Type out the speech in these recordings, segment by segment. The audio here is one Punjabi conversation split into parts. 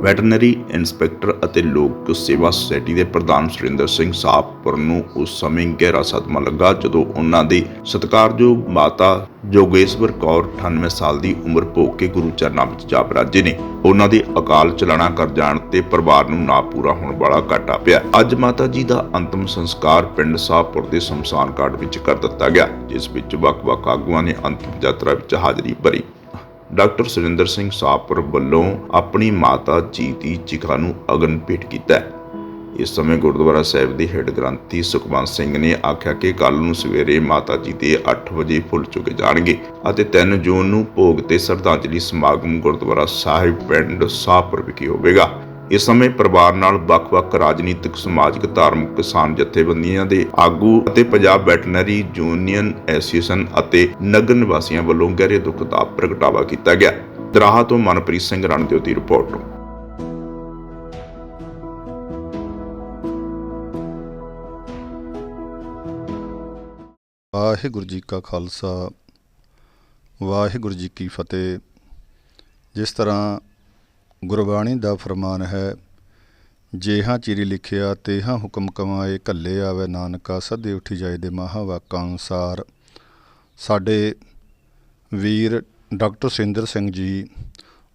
ਵੈਟਰਨਰੀ ਇੰਸਪੈਕਟਰ ਅਤੇ ਲੋਕ ਸੇਵਾ ਸੁਸਾਇਟੀ ਦੇ ਪ੍ਰਧਾਨ ਸੁਰਿੰਦਰ ਸਿੰਘ ਸਾਹਪੁਰ ਨੂੰ ਉਸ ਸਮੇਂ ਗਹਿਰਾ ਸਦਮਾ ਲੱਗਾ ਜਦੋਂ ਉਹਨਾਂ ਦੀ ਸਤਿਕਾਰਯੋਗ ਮਾਤਾ ਜੋਗੇਸ਼ਵਰ ਕੌਰ 98 ਸਾਲ ਦੀ ਉਮਰ ਭੋਗ ਕੇ ਗੁਰੂ ਚਰਨਾਂ ਵਿੱਚ ਜਾ ਬਰਾਜੇ ਨੇ। ਉਹਨਾਂ ਦੇ ਅਕਾਲ ਚਲਾਣਾ ਕਰ ਜਾਣ ਤੇ ਪਰਿਵਾਰ ਨੂੰ ਨਾ ਪੂਰਾ ਹੋਣ ਵਾਲਾ ਘਾਟਾ ਪਿਆ। ਅੱਜ ਮਾਤਾ ਜੀ ਦਾ ਅੰਤਮ ਸੰਸਕਾਰ ਪਿੰਡ ਸਾਹਪੁਰ ਦੇ ਸ਼ਮਸ਼ਾਨ ਘਾਟ ਵਿੱਚ ਕਰ ਦਿੱਤਾ ਗਿਆ, ਜਿਸ ਵਿੱਚ ਵੱਖ-ਵੱਖ ਆਗੂਆਂ ਨੇ ਅੰਤਿਮ ਯਾਤਰਾ ਵਿੱਚ ਹਾਜ਼ਰੀ ਭਰੀ। ਡਾਕਟਰ ਸੁਰਿੰਦਰ ਸਿੰਘ ਸਾਹਪੁਰ ਵੱਲੋਂ ਆਪਣੀ ਮਾਤਾ ਜੀ ਦੀ ਚਿਖਾ ਨੂੰ ਅਗਨ ਭੇਟ ਕੀਤਾ ਇਸ ਸਮੇਂ ਗੁਰਦੁਆਰਾ ਸਾਹਿਬ ਦੇ ਹੈੱਡ ਗ੍ਰੰਥੀ ਸੁਖਵੰਤ ਸਿੰਘ ਨੇ ਆਖਿਆ ਕਿ ਕੱਲ ਨੂੰ ਸਵੇਰੇ ਮਾਤਾ ਜੀ ਦੇ 8 ਵਜੇ ਫੁੱਲ ਚੁੱਕੇ ਜਾਣਗੇ ਅਤੇ 3 ਜੂਨ ਨੂੰ ਭੋਗ ਤੇ ਸ਼ਰਧਾਂਜਲੀ ਸਮਾਗਮ ਗੁਰਦੁਆਰਾ ਸਾਹਿਬ ਪਿੰਡ ਸਾਹਪੁਰ ਵਿਖੇ ਹੋਵੇਗਾ। ਇਸ ਸਮੇਂ ਪਰਿਵਾਰ ਨਾਲ ਵੱਖ-ਵੱਖ ਰਾਜਨੀਤਿਕ, ਸਮਾਜਿਕ, ਧਾਰਮਿਕ ਕਿਸਾਨ ਜਥੇਬੰਦੀਆਂ ਦੇ ਆਗੂ ਅਤੇ ਪੰਜਾਬ ਵੈਟਰਨਰੀ ਯੂਨੀਅਨ ਐਸੋਸੀਏਸ਼ਨ ਅਤੇ ਨਗਰ ਨਿਵਾਸੀਆਂ ਵੱਲੋਂ ਗਹਿਰੇ ਦੁੱਖ ਦਾ ਪ੍ਰਗਟਾਵਾ ਕੀਤਾ ਗਿਆ। ਦਰਾਹਾ ਤੋਂ ਮਨਪ੍ਰੀਤ ਸਿੰਘ ਰਣਦੇਵ ਦੀ ਰਿਪੋਰਟ। ਵਾਹਿਗੁਰੂ ਜੀ ਕਾ ਖਾਲਸਾ, ਵਾਹਿਗੁਰੂ ਜੀ ਕੀ ਫਤਿਹ। ਜਿਸ ਤਰ੍ਹਾਂ ਗੁਰਬਾਣੀ ਦਾ ਫਰਮਾਨ ਹੈ, ਜੇਹਾਂ ਚਿਰੀ ਲਿਖਿਆ, ਤੇਹਾਂ ਹੁਕਮ ਕਮਾਏ ਕੱਲੇ ਆਵੇ ਨਾਨਕਾ, ਸਦੇ ਉਠੀ ਜਾਏ ਦੇ ਮਹਾ ਵਾਕਾਂ ਅਨੁਸਾਰ। ਸਾਡੇ ਵੀਰ ਡਾਕਟਰ ਸਿੰਦਰ ਸਿੰਘ ਜੀ,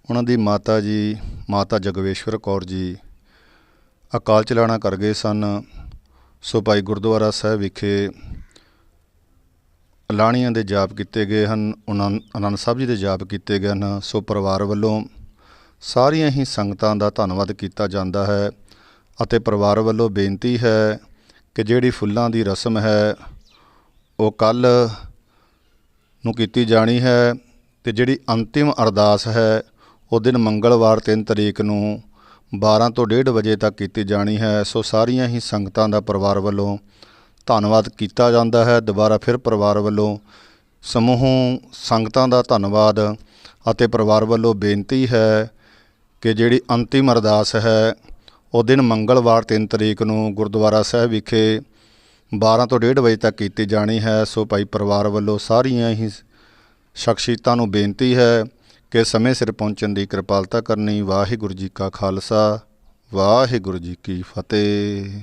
ਉਹਨਾਂ ਦੀ ਮਾਤਾ ਜੀ, ਮਾਤਾ ਜਗਵੇਸ਼ਵਰ ਕੌਰ ਜੀ, ਅਕਾਲ ਚਲਾਣਾ ਕਰ ਗਏ ਸਨ। ਸੋ ਭਾਈ ਗੁਰਦੁਆਰਾ ਸਾਹਿਬ ਵਿਖੇ ਲਾਣੀਆਂ ਦੇ ਜਾਪ ਕੀਤੇ ਗਏ ਹਨ, ਉਹਨਾਂ ਆਨੰਦ ਸਾਹਿਬ ਜੀ ਦੇ ਜਾਪ ਕੀਤੇ ਗਏ ਹਨ। ਸੋ ਪਰਿਵਾਰ ਵੱਲੋਂ ਸਾਰੀਆਂ ਹੀ ਸੰਗਤਾਂ ਦਾ ਧੰਨਵਾਦ ਕੀਤਾ ਜਾਂਦਾ ਹੈ ਅਤੇ ਪਰਿਵਾਰ ਵੱਲੋਂ ਬੇਨਤੀ ਹੈ ਕਿ ਜਿਹੜੀ ਫੁੱਲਾਂ ਦੀ ਰਸਮ ਹੈ, ਉਹ ਕੱਲ ਨੂੰ ਕੀਤੀ ਜਾਣੀ ਹੈ ਤੇ ਜਿਹੜੀ ਅੰਤਿਮ ਅਰਦਾਸ ਹੈ, ਉਹ ਦਿਨ ਮੰਗਲਵਾਰ 3 ਤਰੀਕ ਨੂੰ 12 ਤੋਂ 1:30 ਵਜੇ ਤੱਕ ਕੀਤੀ ਜਾਣੀ ਹੈ। ਸੋ ਸਾਰੀਆਂ ਹੀ ਸੰਗਤਾਂ ਦਾ ਪਰਿਵਾਰ ਵੱਲੋਂ ਧੰਨਵਾਦ ਕੀਤਾ ਜਾਂਦਾ ਹੈ। ਦੁਬਾਰਾ ਫਿਰ ਪਰਿਵਾਰ ਵੱਲੋਂ ਸਮੂਹ ਸੰਗਤਾਂ ਦਾ ਧੰਨਵਾਦ ਅਤੇ ਪਰਿਵਾਰ ਵੱਲੋਂ ਬੇਨਤੀ ਹੈ ਕਿ ਜਿਹੜੀ ਅੰਤਿਮ ਅਰਦਾਸ ਹੈ, ਉਹ ਦਿਨ ਮੰਗਲਵਾਰ 3 ਤਰੀਕ ਨੂੰ ਗੁਰਦੁਆਰਾ ਸਾਹਿਬ ਵਿਖੇ 12 ਤੋਂ 1:30 ਵਜੇ ਤੱਕ ਕੀਤੀ ਜਾਣੀ ਹੈ। ਸੋ ਭਾਈ ਪਰਿਵਾਰ ਵੱਲੋਂ ਸਾਰੀਆਂ ਹੀ ਸ਼ਖਸੀਅਤਾਂ ਨੂੰ ਬੇਨਤੀ ਹੈ ਕਿ ਸਮੇਂ ਸਿਰ ਪਹੁੰਚਣ ਦੀ ਕਿਰਪਾਲਤਾ ਕਰਨੀ। ਵਾਹਿਗੁਰੂ ਜੀ ਕਾ ਖਾਲਸਾ, ਵਾਹਿਗੁਰੂ ਜੀ ਕੀ ਫਤਿਹ।